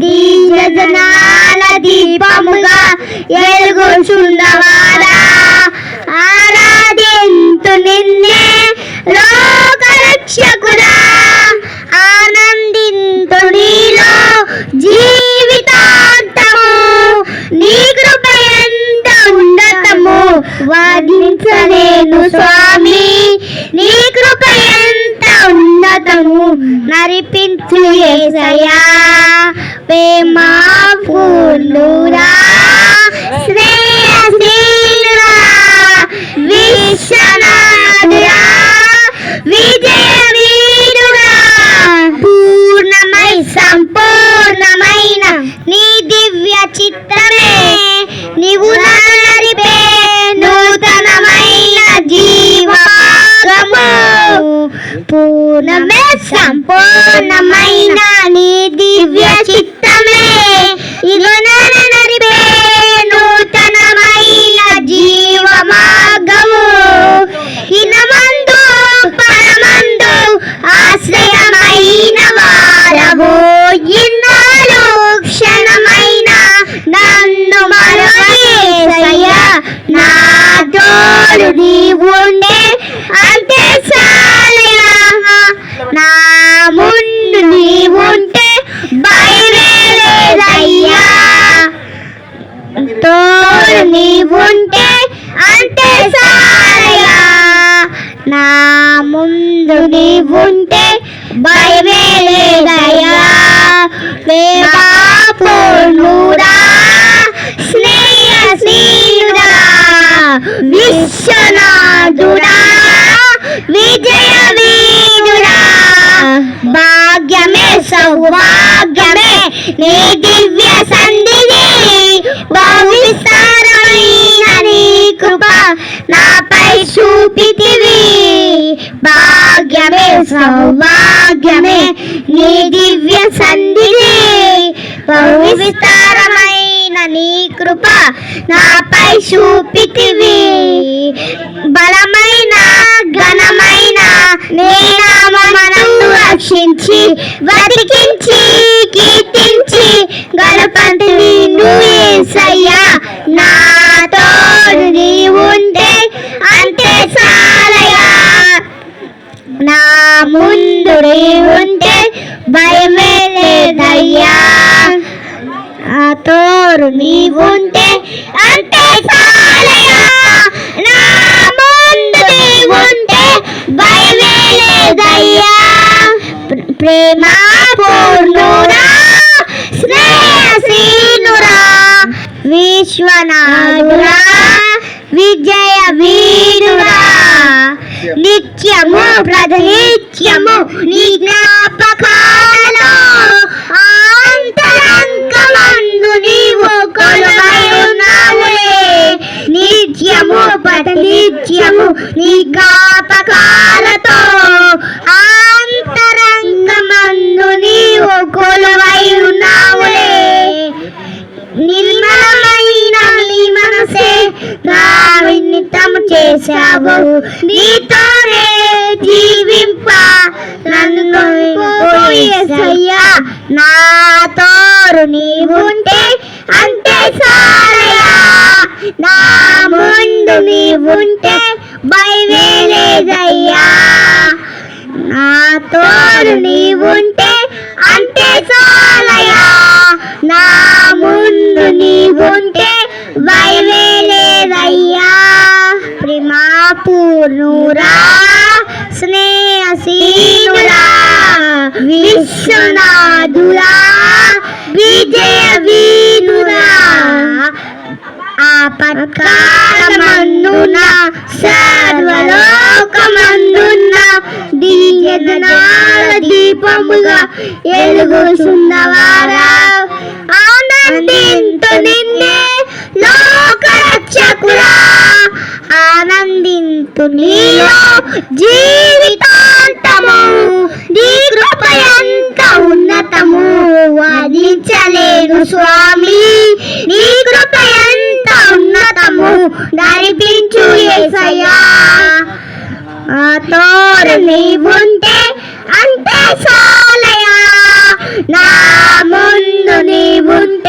దీజనాల దీపముగా ఎలుగుచున్నవాడా ఆరాధింతు నిన్నే లోకరక్షకుడా ఆనందింతు నీలో జీవితాంతము. నీ కృప ఎంత ఉన్నతము వాదించలేను స్వా ఉన్నతము నరిపించు ఏసయా ప్రేమ పూర్ణురా శ్రేయశీలురా విశ్వనాథురా విజయ వీరుడా పూర్ణమై సంపూర్ణమైన నీ దివ్య చిత్తమే. నీవు నరిపే పూర్ణమే సంపూర్ణమైన నీ దివ్య చిత్తమే. ఇగో నీవుంటే భయమేలేదయ్యా తోడు నీవుంటే అంటే సారయ్యా. నా ముందు నీవుంటే భయమే లేదయ్యా పూర్ణుడా స్నేహశీలుడా విశ్వనాథుడా విజయ భాగ్యమే నీ దివ్య సంధిని భవిస్తారమైన నీ కృప నాపై చూపితివి. భాగ్యమే సౌభాగ్యమే నీ దివ్య సంధిని విస్తారమైన నీ కృప నాపై చూపితివి. బలమైన ఘనమైన నీ నామమును రక్షించి బతికించి కీర్తించి గణపతిని నువ్వేసయ్యా నా నీవుంటే అంతే సాలయా నా ముందు నీవుంటే భయమే లేదయ్యా. నాతో నీవుంటే ప్ర- ప్రేమ పూర్ణురా విశ్వనాథురా విజయ వీరురా నిత్యము ప్రతినిత్యము నీ జ్ఞాపకాలలో ఆంతరంగమందు నీవు కొలువైనావులే నిత్యము ప్రతినిత్యము నీ జ్ఞాపకాలతో చేశావు. నీతోనే జీవింప నన్ను పోయేసయ్యా నా తోరు నీవుంటే అంతే సారయ్యా. నా ముందు నీవుంటే భయమే లేదయ్యా నా తోడు నీవుంటే అంతే చాలయా నా ముందు నీవుంటే పూర్ణురా స్నేహశీలురా విశ్వనాథురా విజయ వీనురా ఆపత్కాలమందున సర్వలోకమందున దీయనాల దీపముగా ఎలుగుచున్నవారా. ఆనందింతు నీలో జీవితాంతము నీ కృప ఎంత ఉన్నతము వాదించలేను స్వామి. నీ కృప ఎంత ఉన్నతము నడిపించు ఏసయ్యా. ఆ తోడు నీవుంటే అంతే సాలయా నా ముందు నీవుంటే